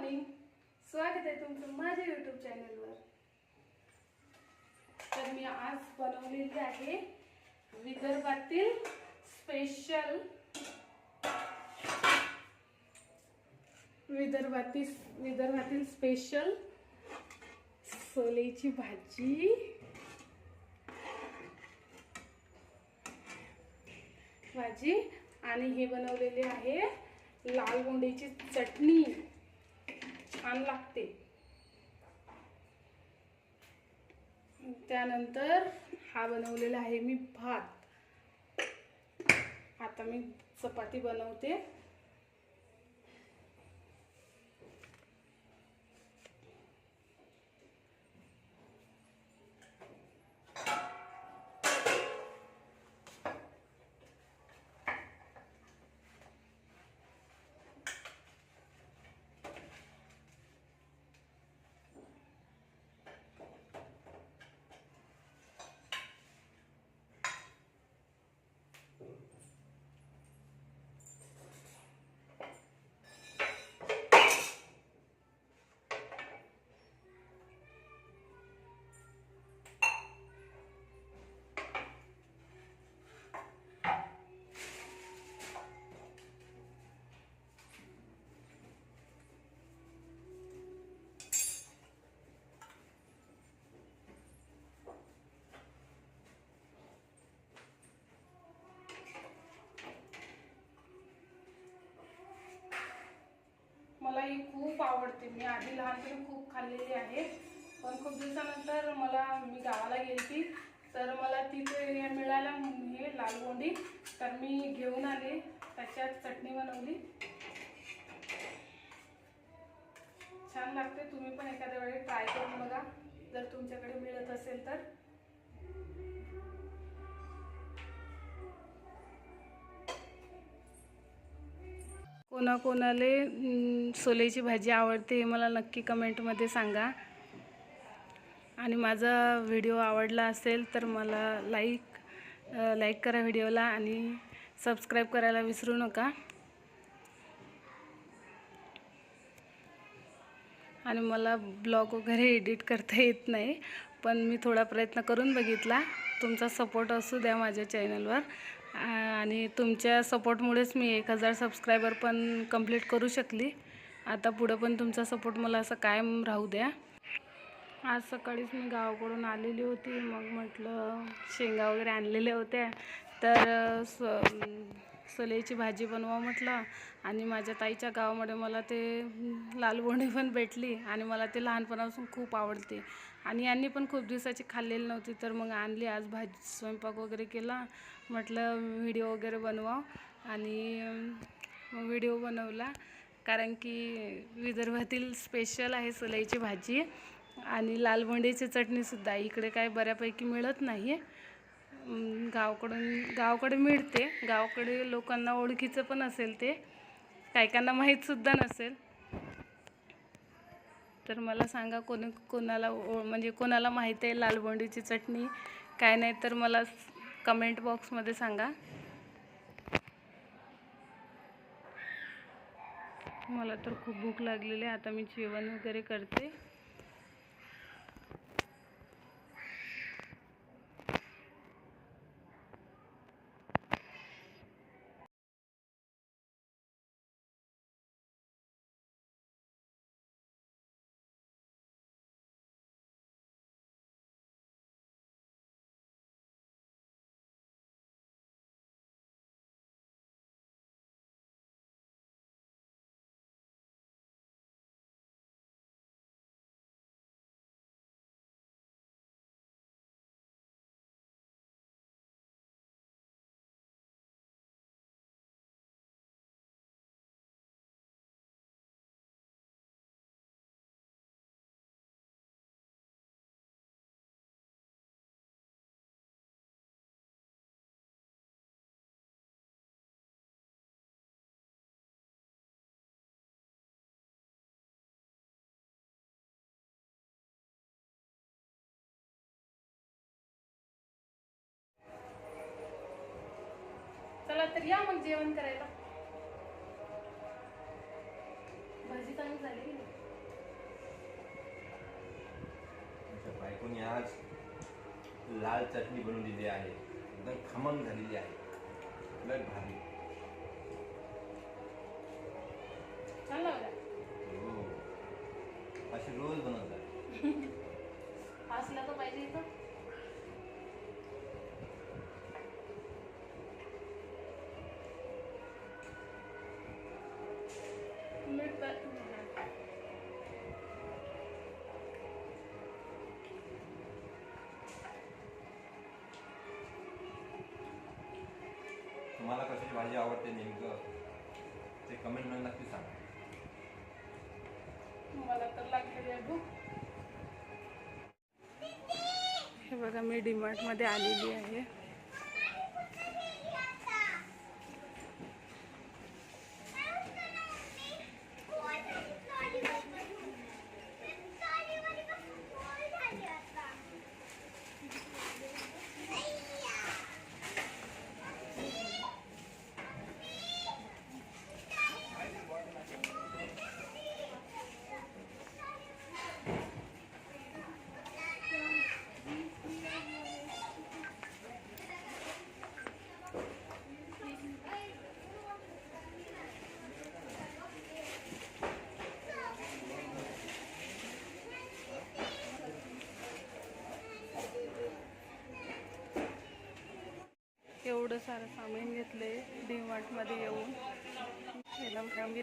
Morning. स्वागत आहे तुमचं माझ्या यूट्यूब चॅनलवर तर मी आज बनवलेली आहे विदर्भातील स्पेशल विदर्भातील विदर्भातील स्पेशल सोलेची भाजी. भाजी आणि हे बनवलेले आहे लाल गोंड्याची चटणी. छान लागते. त्यानंतर हा बनवलेला आहे मी भात. आता मी चपाती बनवते मला ही खूप आवडते. मी आधी लहानपणी खूप खाल्लेली आहे. पण खूप दिवसानंतर मला मी गावाला गेली तर मला तिथे हे लाल गोंडी तर मी घेऊन आले. त्याच्यात चटणी बनवली. छान लागते. तुम्ही पण एखाद्या वेळी ट्राय करून बघा. जर तुमच्याकडे मिळत असेल तर. कोणाकोणाले सोल्याची सोलेची भाजी आवडते हे मला नक्की कमेंटमध्ये सांगा. आणि माझा व्हिडिओ आवडला असेल तर मला लाईक लाईक करा व्हिडिओला आणि सबस्क्राईब करायला विसरू नका. आणि मला ब्लॉग वगैरे एडिट करता येत नाही पण मी थोडा प्रयत्न करून बघितला. तुमचा सपोर्ट असू द्या माझ्या चॅनलवर. आणि तुमच्या सपोर्टमुळेच मी एक हजार सबस्क्रायबर पण कंप्लीट करू शकली. आता पुढं पण तुमचा सपोर्ट मला असं कायम राहू द्या. आज सकाळीच मी गावाकडून आलेली होती. मग म्हटलं शेंगा वगैरे आणलेल्या होत्या. तर स सलेची भाजी बनवा म्हटलं. आणि माझ्या ताईच्या गावामध्ये मला ते लालबोंडी पण भेटली. आणि मला ते लहानपणापासून खूप आवडते. आणि यांनी पण खूप दिवसाची खाल्लेली नव्हती तर मग आणली आज भाजी स्वयंपाक वगैरे केला. म्हटलं व्हिडिओ वगैरे बनवा आणि मग व्हिडिओ बनवला. कारण की विदर्भातील स्पेशल आहे सलईची भाजी. आणि लालभंडीची चटणीसुद्धा इकडे काय बऱ्यापैकी मिळत नाही गावकडून गावाकडून गावाकडे मिळते. गावाकडे लोकांना ओळखीचं पण असेल ते. कायकांना माहीतसुद्धा नसेल. तर मला सांगा कोणी कोणाला ओ- म्हणजे कोणाला माहीत आहे लालबोंडीची चटणी? काय नाही तर मला कमेंट बॉक्समध्ये सांगा. मला तर खूप भूक लागलेली आहे. आता मी जेवण वगैरे करते. चला तर या मग जेवण करायला. भाजी चांगली झाली की नाही? बायकोने आज लाल चटणी बनवून दिली आहे. एकदम खमंग झालेली आहे. लय भारी. छान लागला. हो. अशी रोज बनवतात. हसला तर पाहिजे इथं. तुम्हाला कशाची भाजी आवडते नेमकं? ते कमेंटमध्ये नक्की सांगा. मला तर लागलेली आहे हे बघा मी डीमार्टमध्ये आलेली आहे. सारं सामान घेतलंय डी मार्टमध्ये येऊन. याला बघा मी